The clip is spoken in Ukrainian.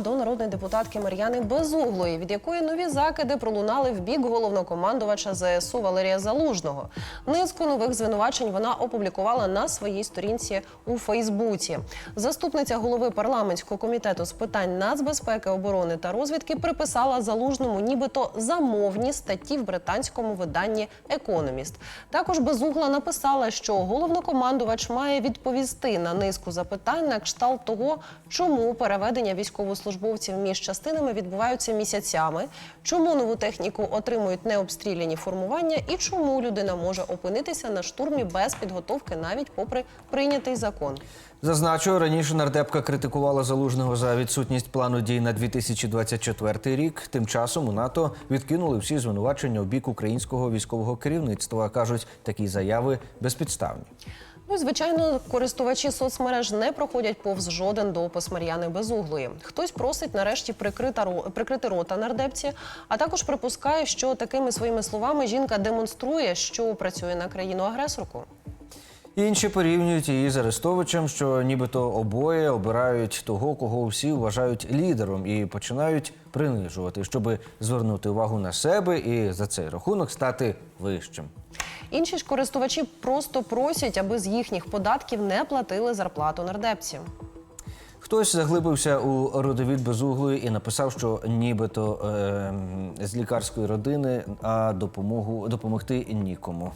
너는 народної депутатки Мар'яни Безуглої, від якої нові закиди пролунали в бік головнокомандувача ЗСУ Валерія Залужного. Низку нових звинувачень вона опублікувала на своїй сторінці у Фейсбуці. Заступниця голови парламентського комітету з питань нацбезпеки, оборони та розвідки приписала залужному, нібито замовні статті в британському виданні Економіст. Також Безугла написала, що головнокомандувач має відповісти на низку запитань на кшталт того, чому переведення військовослужбовців між частинами відбуваються місяцями, чому нову техніку отримують необстріляні формування і чому людина може опинитися на штурмі без підготовки, навіть попри прийнятий закон. Зазначу, раніше нардепка критикувала залужного за відсутність плану дій на 2024 рік. Тим часом у НАТО відкинули всі звинувачення у бік українського військового керівництва. кажуть, такі заяви безпідставні. Ну, звичайно, користувачі соцмереж не проходять повз жоден допис Мар'яни Безуглої. Хтось просить нарешті прикрита прикрити рота нардепці, а також припускає, що такими своїми словами жінка демонструє, що працює на країну-агресорку. Інші порівнюють її з Арестовичем, що нібито обоє обирають того, кого всі вважають лідером, і починають принижувати, щоб звернути увагу на себе і за цей рахунок стати вищим. Інші ж користувачі просто просять, аби з їхніх податків не платили зарплату нардепці. Хтось заглибився у родовід безуглої і написав, що нібито е, з лікарської родини, а допомогу допомогти нікому.